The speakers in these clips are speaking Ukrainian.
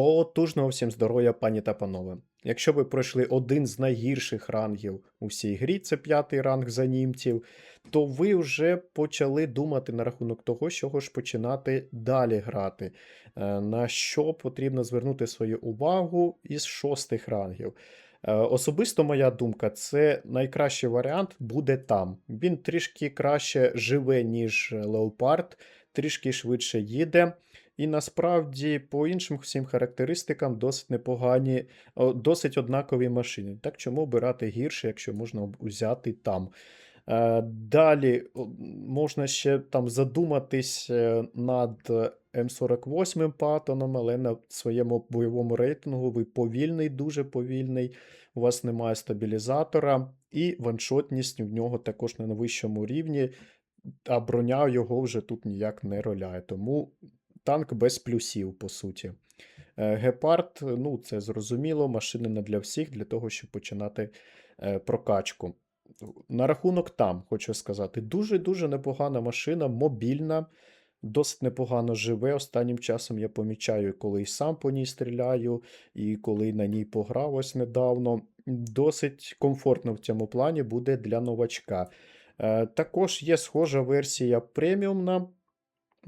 Потужного всім здоров'я, пані та панове. Якщо ви пройшли один з найгірших рангів у всій грі, це п'ятий ранг за німців, то ви вже почали думати на рахунок того, з чого ж починати далі грати, Е, на що потрібно звернути свою увагу із шостих рангів. Е, Особисто моя думка, це найкращий варіант буде там. Він трішки краще живе, ніж Леопард, трішки швидше їде. І насправді, по іншим всім характеристикам, досить непогані, досить однакові машини. Так чому обирати гірше, якщо можна взяти там? Е, Далі можна ще там задуматись е, над М48 патоном, але на своєму бойовому рейтингу ви повільний, дуже повільний, у вас немає стабілізатора, і ваншотність в нього також на найвищому рівні, а броня його вже тут ніяк не роляє. Тому танк без плюсів, по суті. Е, Гепард, ну, це зрозуміло, машина не для всіх, для того, щоб починати е, прокачку. На рахунок там, хочу сказати, дуже-дуже непогана машина, мобільна, досить непогано живе. Останнім часом я помічаю, коли і сам по ній стріляю, і коли на ній пограв ось недавно. Досить комфортно в цьому плані буде для новачка. Е, Також є схожа версія преміумна.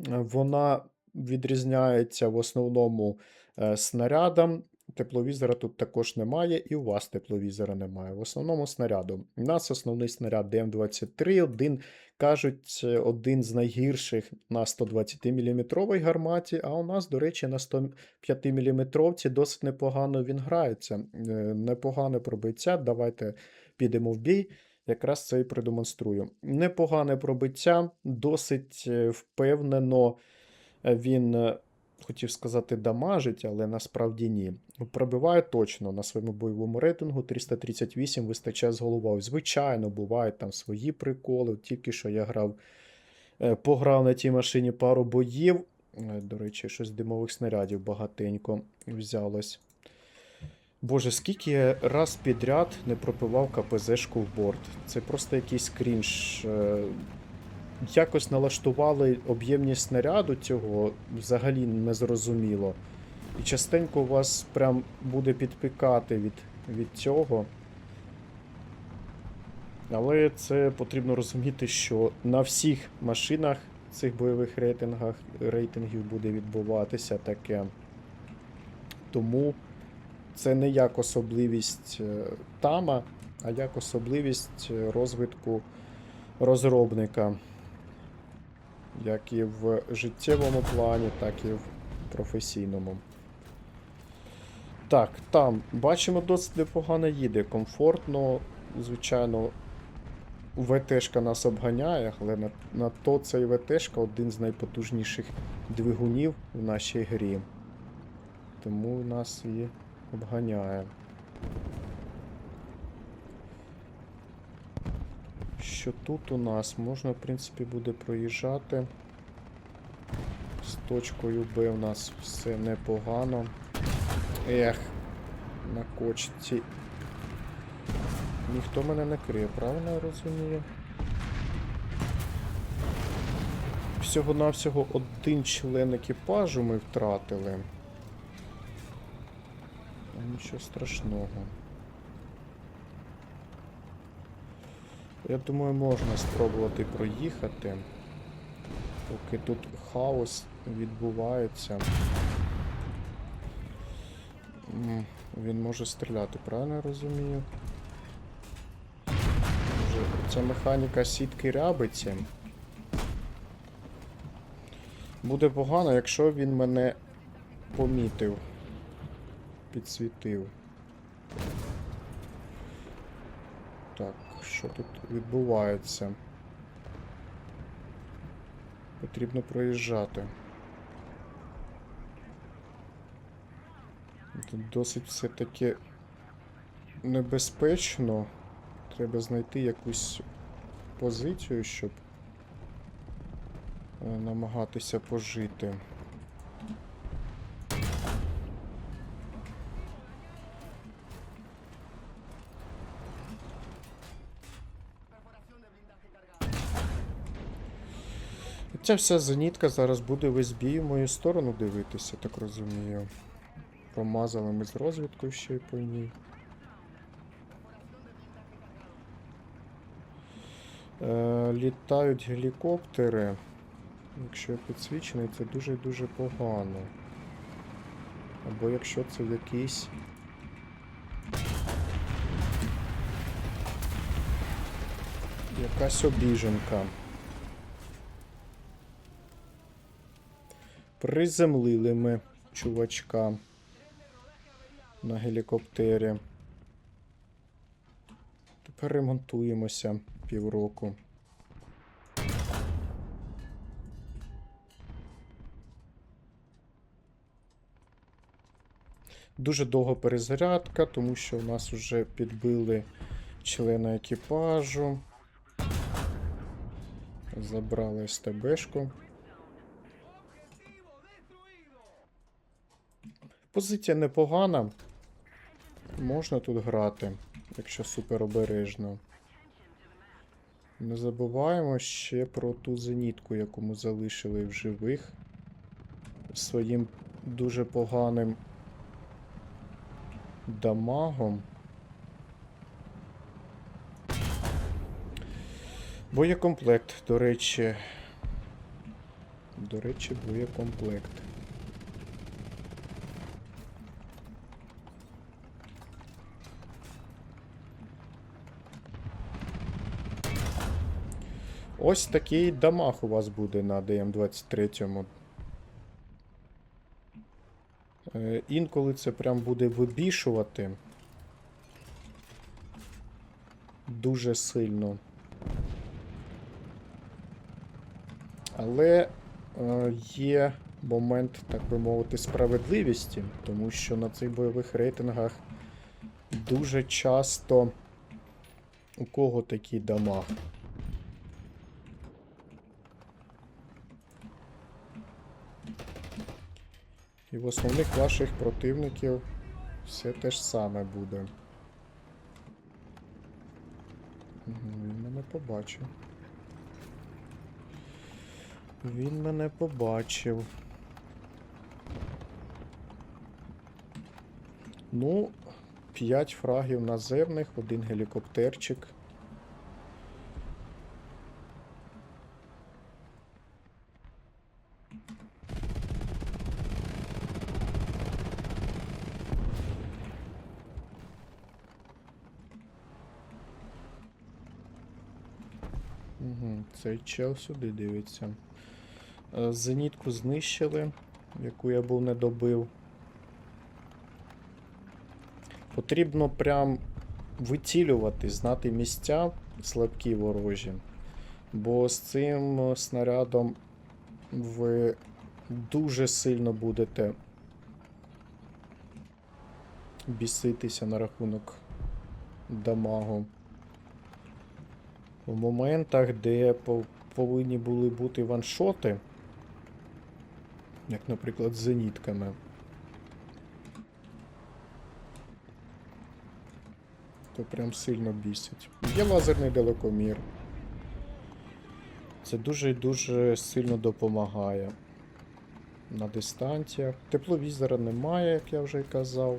Вона відрізняється в основному е, снарядом. Тепловізора тут також немає, і у вас тепловізора немає. В основному снарядом. У нас основний снаряд ДМ23, один, кажуть, е, один з найгірших на 120 мм гарматі, а у нас, до речі, на 105 мм досить непогано він грається. Е, Непогане пробиття. Давайте підемо в бій. Якраз це і продемонструю. Непогане пробиття, досить впевнено він, е, хотів сказати, дамажить, але насправді ні. Пробиває точно на своєму бойовому рейтингу 338 вистачає з головою. Звичайно, бувають там свої приколи. Тільки що я грав, е, пограв на тій машині пару боїв. Е, До речі, щось димових снарядів багатенько взялось. Боже, скільки я раз підряд не пропивав КПЗшку в борт. Це просто якийсь крінж. Якось налаштували об'ємність снаряду цього взагалі незрозуміло. І частенько у вас прям буде підпікати від, від цього. Але це потрібно розуміти, що на всіх машинах цих бойових рейтингах, рейтингів буде відбуватися таке. Тому це не як особливість е, тама, а як особливість е, розвитку розробника. Як і в життєвому плані, так і в професійному. Так, там бачимо, досить непогано їде, комфортно. Звичайно, ВТшка нас обганяє, але на, на то цей ВТшка один з найпотужніших двигунів в нашій грі. Тому нас і обганяє. Що тут у нас? Можна, в принципі, буде проїжджати. З точкою Б у нас все непогано. Ех, на кочці. Ніхто мене не криє, правильно я розумію? Всього-навсього один член екіпажу ми втратили. Нічого страшного. Я думаю, можна спробувати проїхати. Поки тут хаос відбувається. Він може стріляти, правильно я розумію? Ця механіка сітки рябиці. Буде погано, якщо він мене помітив. Підсвітив. Так, що тут відбувається? Потрібно проїжджати. Тут досить все-таки небезпечно. Треба знайти якусь позицію, щоб е, намагатися пожити. Ця вся зенітка зараз буде весь бій в мою сторону дивитися, так розумію. Промазали ми з розвідкою ще й по ній. Е, літають гелікоптери. Якщо я підсвічений, це дуже-дуже погано. Або якщо це якийсь. Якась обіженка. Приземлили ми чувачка на гелікоптері. Тепер ремонтуємося півроку. Дуже довга перезарядка, тому що у нас вже підбили члена екіпажу. Забрали СТБшку. Позиція непогана. Можна тут грати, якщо супер обережно. Не забуваємо ще про ту зенітку, яку ми залишили в живих своїм дуже поганим дамагом. Боєкомплект, до речі. До речі, боєкомплект. Ось такий дамаг у вас буде на ДМ-23. Е, Інколи це прям буде вибішувати. Дуже сильно. Але е, є момент, так би мовити, справедливості, тому що на цих бойових рейтингах дуже часто у кого такий дамаг. І в основних ваших противників все те ж саме буде. Він мене побачив. Він мене побачив. Ну, 5 фрагів наземних, один гелікоптерчик. Угу, цей чел сюди дивиться. Е, Зенітку знищили, яку я був не добив. Потрібно прям вицілювати, знати місця слабкі ворожі. Бо з цим е, снарядом ви дуже сильно будете біситися на рахунок дамагу. В моментах, де повинні були бути ваншоти, як, наприклад, з зенітками, то прям сильно бісить. Є лазерний далекомір. Це дуже і дуже сильно допомагає на дистанціях. Тепловізора немає, як я вже казав.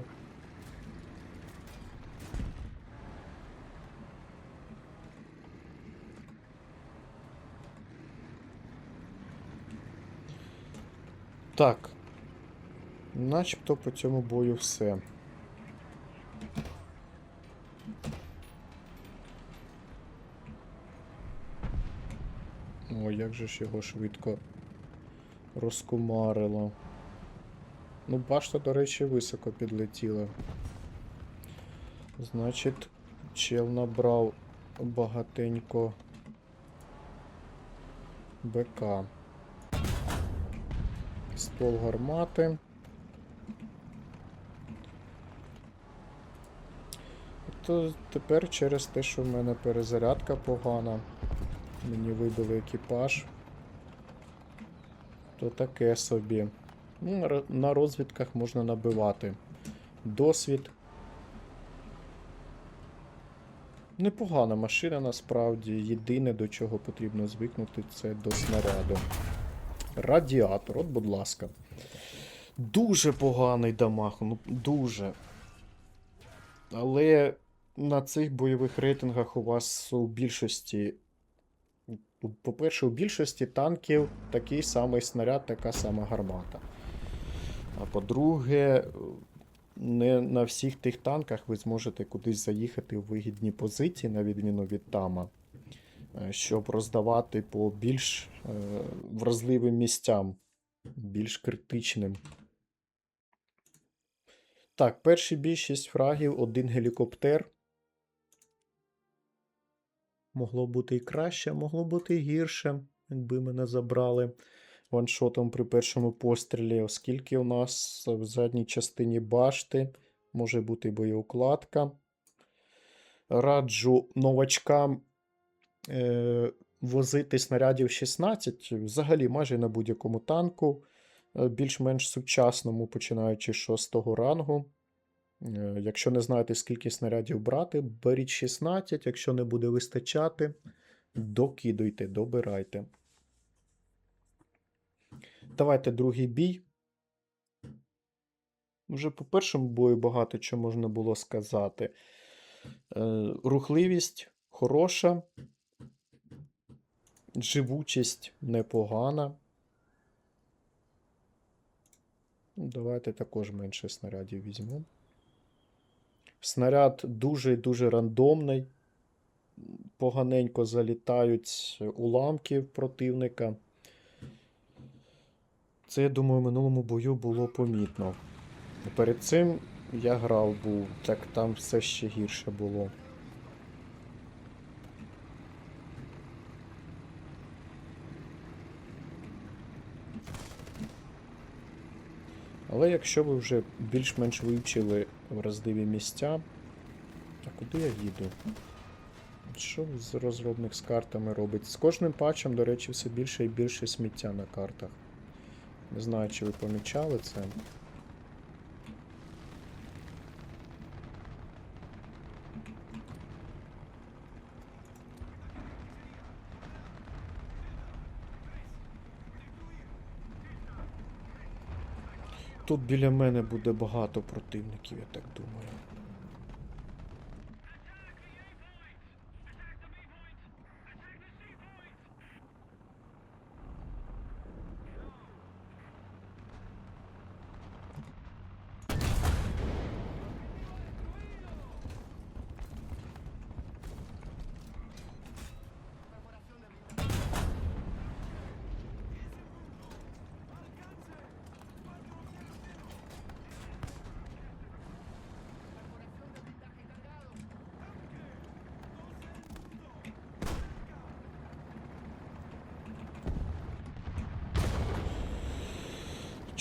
Так. Начебто по цьому бою все. О, як же ж його швидко розкумарило. Ну, башта, до речі, високо підлетіла. Значить, чел набрав багатенько БК. Ствол гармати. То тепер через те, що в мене перезарядка погана, мені вибили екіпаж. То таке собі. Ну, на розвідках можна набивати. Досвід. Непогана машина насправді. Єдине, до чого потрібно звикнути, це до снаряду. Радіатор, от, будь ласка. Дуже поганий дамаг, ну дуже. Але на цих бойових рейтингах у вас у більшості. По-перше, у більшості танків такий самий снаряд, така сама гармата. А по-друге, не на всіх тих танках ви зможете кудись заїхати у вигідні позиції, на відміну від Тама, щоб роздавати по більш е, вразливим місцям, більш критичним. Так, бій 6 фрагів, один гелікоптер. Могло бути і краще, могло бути і гірше, якби мене забрали ваншотом при першому пострілі, оскільки у нас в задній частині башти може бути боєукладка. Раджу новачкам е, возити снарядів 16, взагалі майже на будь-якому танку, е, більш-менш сучасному, починаючи з 6 рангу. Е, Якщо не знаєте, скільки снарядів брати, беріть 16, якщо не буде вистачати, докидуйте, добирайте. Давайте другий бій. Вже по першому бою багато чого можна було сказати. Е, рухливість хороша, живучість непогана. Давайте також менше снарядів візьмемо. Снаряд дуже дуже рандомний. Поганенько залітають уламки противника. Це, я думаю, в минулому бою було помітно. Перед цим я грав був, так там все ще гірше було. Але якщо ви вже більш-менш вивчили вразливі місця. А куди я їду? Що з розробник з картами робить? З кожним патчем, до речі, все більше і більше сміття на картах. Не знаю, чи ви помічали це. Тут біля мене буде багато противників, я так думаю.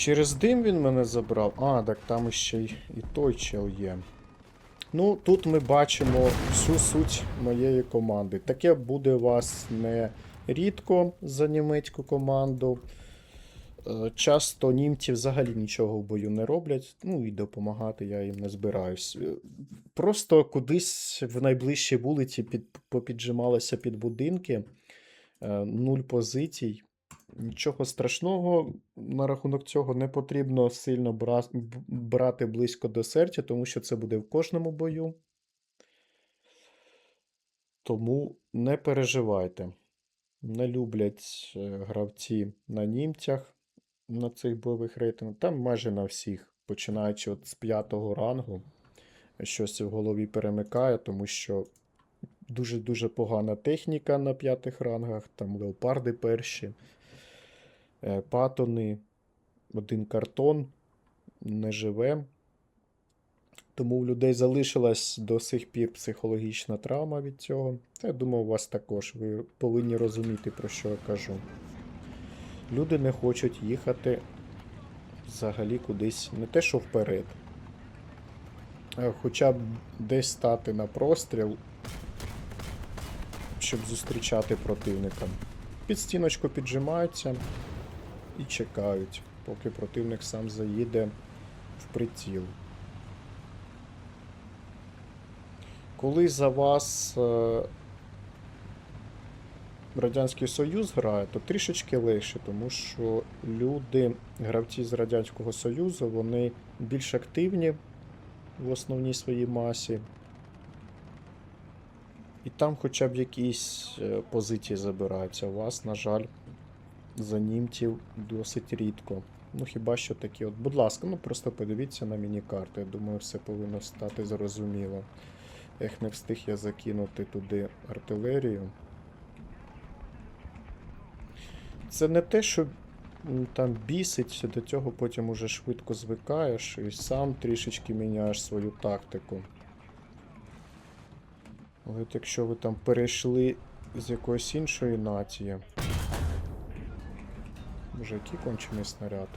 Через дим він мене забрав. А, так там ще й і той чел є. Ну, тут ми бачимо всю суть моєї команди. Таке буде вас не рідко за німецьку команду. Е, Часто німці взагалі нічого в бою не роблять, ну і допомагати я їм не збираюсь. Е, Просто кудись в найближчій вулиці під, попіджималися під будинки, е, нуль позицій. Нічого страшного на рахунок цього не потрібно сильно бра- брати близько до серця, тому що це буде в кожному бою. Тому не переживайте. Не люблять е, гравці на німцях на цих бойових рейтингах. Там майже на всіх, починаючи от з п'ятого рангу, щось в голові перемикає, тому що дуже-дуже погана техніка на п'ятих рангах, там леопарди перші патони, один картон, не живе. Тому у людей залишилась до сих пір психологічна травма від цього. Я думаю, у вас також. Ви повинні розуміти, про що я кажу. Люди не хочуть їхати взагалі кудись, не те, що вперед, хоча б десь стати на простріл, щоб зустрічати противника. Під стіночку піджимаються і чекають, поки противник сам заїде в приціл. Коли за вас е, Радянський Союз грає, то трішечки легше, тому що люди, гравці з Радянського Союзу, вони більш активні в основній своїй масі. І там хоча б якісь е, позиції забираються. У вас, на жаль, за німців досить рідко. Ну хіба що такі от. Будь ласка, ну просто подивіться на міні-карту. Я думаю, все повинно стати зрозуміло. Ех, не встиг я закинути туди артилерію. Це не те, що там бісить, до цього потім уже швидко звикаєш і сам трішечки міняєш свою тактику. Але якщо ви там перейшли з якоїсь іншої нації. Боже, який кончений снаряд.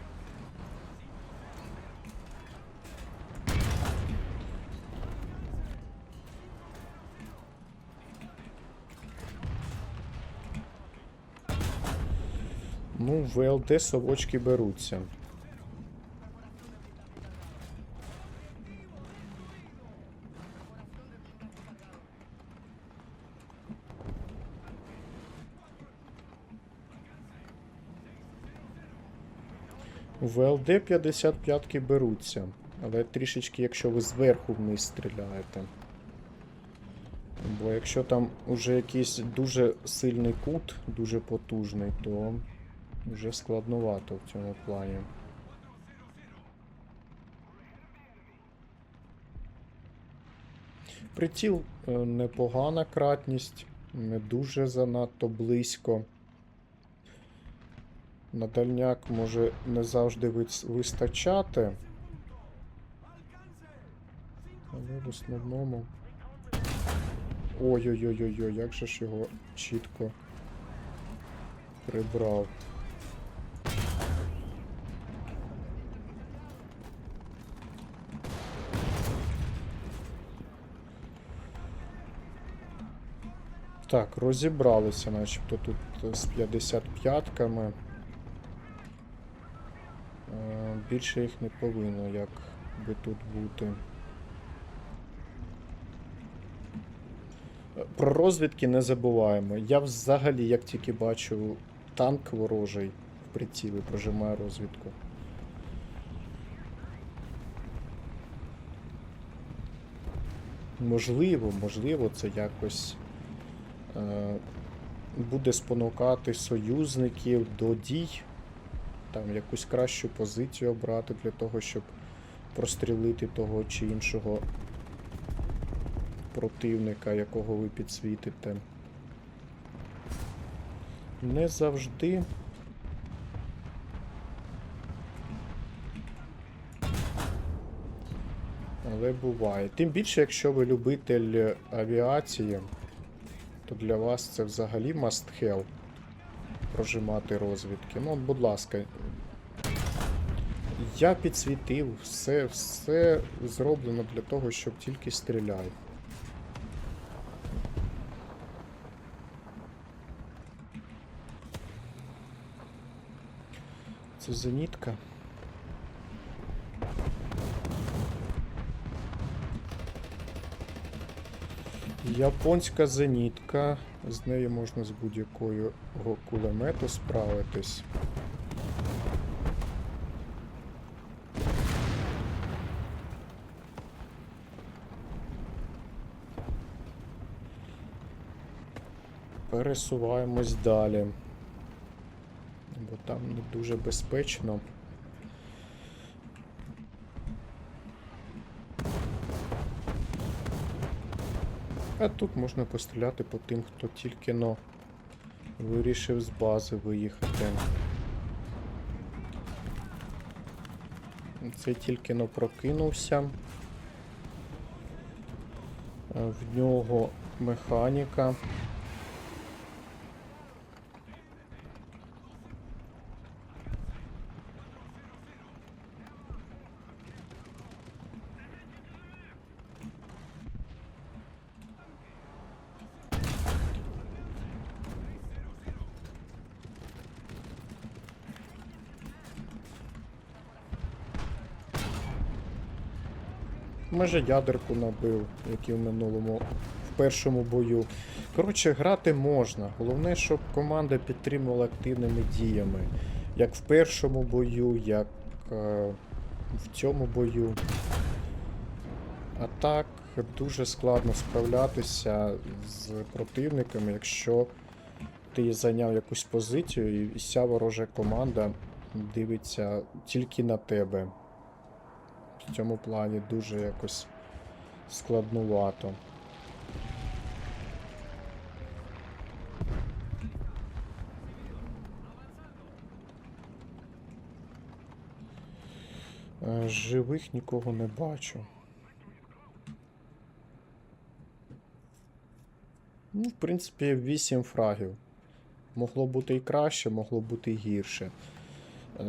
Ну, ВЛД совочки беруться. ВЛД 55-ки беруться, але трішечки, якщо ви зверху вниз стріляєте. Бо якщо там уже якийсь дуже сильний кут, дуже потужний, то вже складновато в цьому плані. Приціл е, непогана кратність, не дуже занадто близько. На дальняк може не завжди вис- вистачати. Але в основному. Ой-ой-ой-ой, як же ж його чітко прибрав. Так, розібралися, начебто тут з 55-ками. Е, Більше їх не повинно як би тут бути. Про розвідки не забуваємо. Я взагалі, як тільки бачу танк ворожий в прицілі, прожимаю розвідку. Можливо, можливо, це якось е, буде спонукати союзників до дій там якусь кращу позицію обрати для того, щоб прострілити того чи іншого противника, якого ви підсвітите. Не завжди. Але буває. Тим більше, якщо ви любитель авіації, то для вас це взагалі must have прожимати розвідки. Ну, будь ласка. Я підсвітив, все, все зроблено для того, щоб тільки стріляй. Це зенітка. Японська зенітка. З нею можна з будь-якою го- кулемету справитись. Пересуваємось далі. Бо там не дуже безпечно. А тут можна постріляти по тим, хто тільки но вирішив з бази виїхати. Це тільки но прокинувся. Е, В нього механіка. Може ядерку набив, як і в минулому першому бою. Коротше, грати можна. Головне, щоб команда підтримувала активними діями. Як в першому бою, як е, в цьому бою. А так дуже складно справлятися з противниками, якщо ти зайняв якусь позицію і вся ворожа команда дивиться тільки на тебе. В цьому плані дуже якось складнувато. Е, Живих нікого не бачу. Ну, в принципі, 8 фрагів. Могло бути і краще, могло бути і гірше. Е,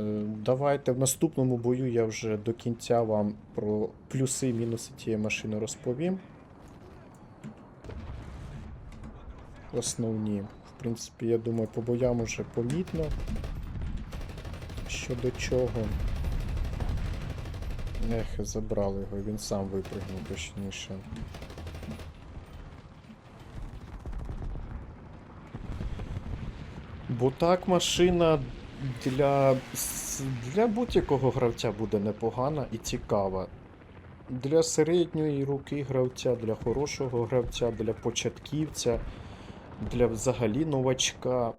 Давайте в наступному бою я вже до кінця вам про плюси і мінуси цієї машини розповім. Основні. В принципі, я думаю, по боям уже помітно. Що до чого. Ех, забрали його, він сам випрыгнув точніше. Бо так машина для, для будь-якого гравця буде непогана і цікава. Для середньої руки гравця, для хорошого гравця, для початківця, для взагалі новачка.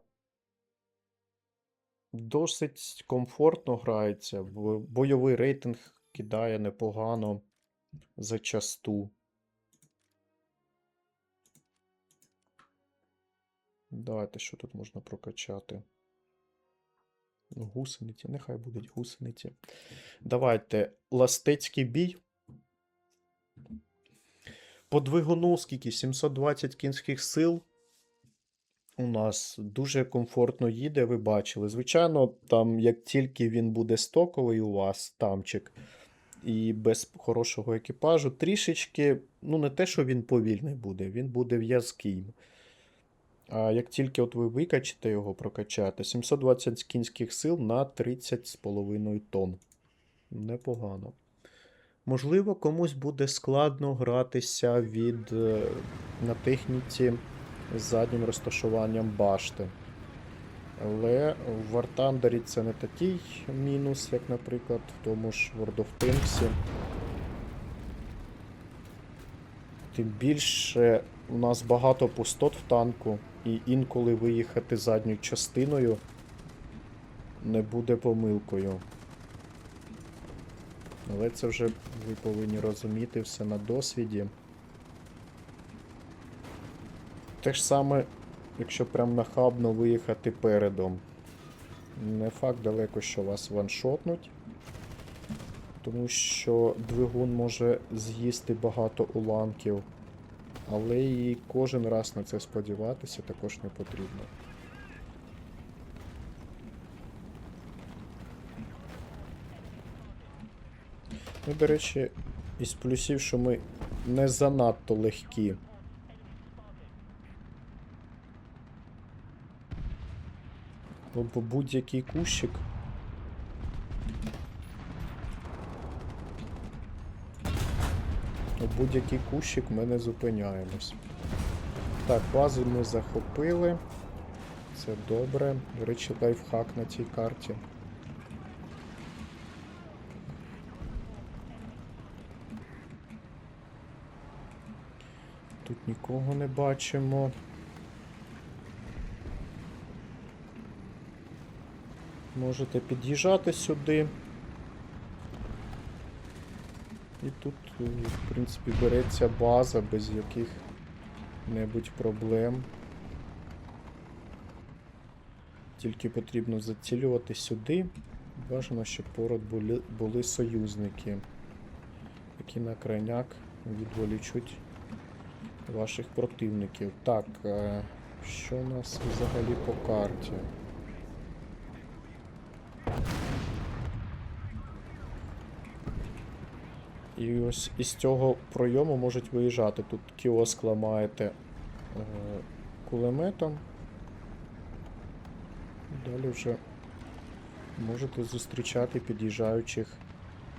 Досить комфортно грається. Бойовий рейтинг кидає непогано зачасту. Давайте, що тут можна прокачати. Ну, Гусениці, нехай будуть гусениці. Давайте ластецький бій. По двигуну скільки? 720 кінських сил. У нас дуже комфортно їде, ви бачили. Звичайно, там, як тільки він буде стоковий у вас, тамчик, і без хорошого екіпажу, трішечки, ну не те, що він повільний буде, він буде в'язким. Як тільки от ви викачите його, прокачаєте, 720 кінських сил на 30,5 тонн. Непогано. Можливо, комусь буде складно гратися від е, на техніці з заднім розташуванням башти. Але в War Thunder це не такий мінус, як, наприклад, в тому ж World of Tanks. Тим більше у нас багато пустот в танку, і інколи виїхати задньою частиною не буде помилкою. Але це вже ви повинні розуміти все на досвіді. Те ж саме, якщо прям нахабно виїхати передом. Не факт далеко, що вас ваншотнуть. Тому що двигун може з'їсти багато уламків. Але і кожен раз на це сподіватися також не потрібно. Ну, до речі, із плюсів, що ми не занадто легкі. Бо будь-який кущик. Будь-який кущик ми не зупиняємось. Так, базу ми захопили. Це добре. До речі, лайфхак на цій карті. Тут нікого не бачимо. Можете під'їжджати сюди. І тут, е, в принципі, береться база без яких-небудь проблем. Тільки потрібно зацілювати сюди. Бажано, щоб поряд були, були союзники, які на крайняк відволічуть ваших противників. Так, е, що у нас взагалі по карті? І ось із цього пройому можуть виїжджати. Тут кіоск ламаєте е, кулеметом. Далі вже можете зустрічати під'їжджаючих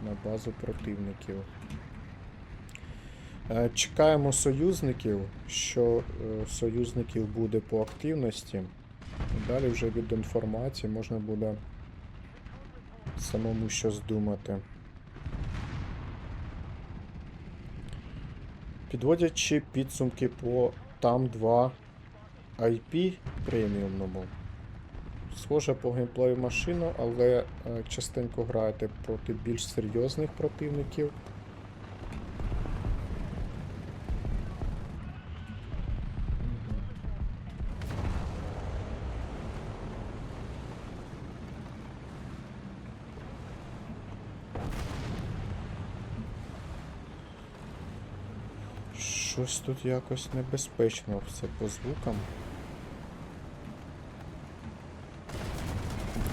на базу противників. Е, Чекаємо союзників, що е, союзників буде по активності. Далі вже від інформації можна буде самому щось думати. Підводячи підсумки по там 2 IP преміумному. Схожа по геймплею машина, але е, частенько граєте проти більш серйозних противників. Щось тут якось небезпечно все по звукам.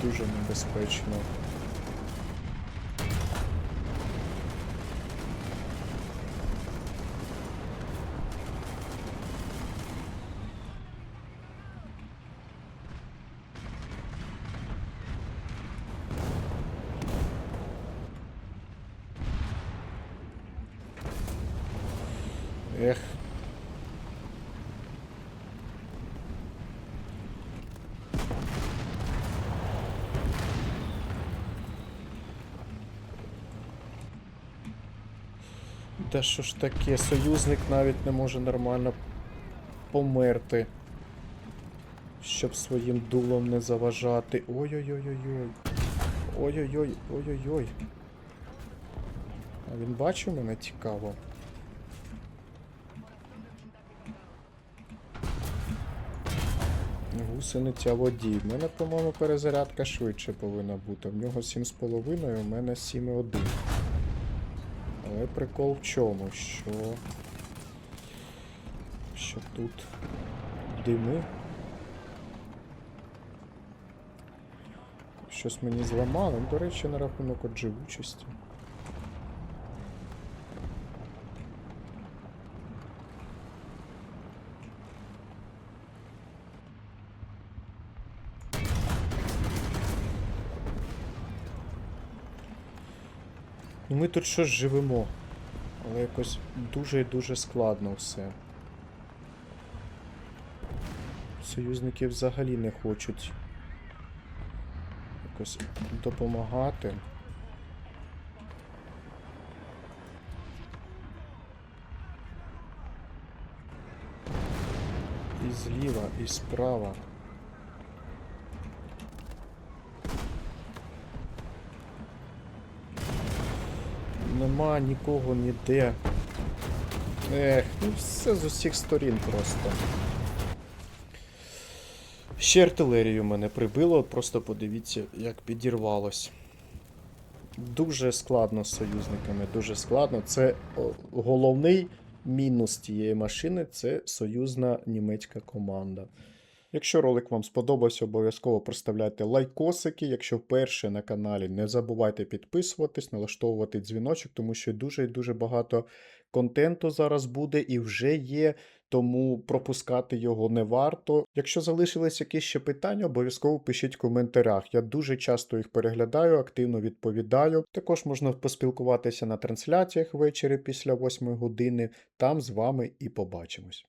Дуже небезпечно. Ех. Та що ж таке, союзник навіть не може нормально померти. Щоб своїм дулом не заважати. Ой-ой-ой-ой-ой. Ой-ой-ой, ой-ой-ой. А він бачив мене цікаво. Гусениця водій. В мене, по-моєму, перезарядка швидше повинна бути. В нього 7,5, у мене 7,1. Але прикол в чому? Що. Що тут дими. Щось мені зламало. До речі, на рахунок от живучості. Ми тут щось живемо. Але якось дуже і дуже складно все. Союзники взагалі не хочуть якось допомагати. І зліва, і справа. Нема нікого ніде. Ех, ну все з усіх сторін просто. Ще артилерію мене прибило, просто подивіться, як підірвалось. Дуже складно з союзниками, дуже складно. Це головний мінус тієї машини це союзна німецька команда. Якщо ролик вам сподобався, обов'язково проставляйте лайкосики. Якщо вперше на каналі, не забувайте підписуватись, налаштовувати дзвіночок, тому що дуже і дуже багато контенту зараз буде і вже є, тому пропускати його не варто. Якщо залишились якісь ще питання, обов'язково пишіть в коментарях. Я дуже часто їх переглядаю, активно відповідаю. Також можна поспілкуватися на трансляціях ввечері після 8 години. Там з вами і побачимось.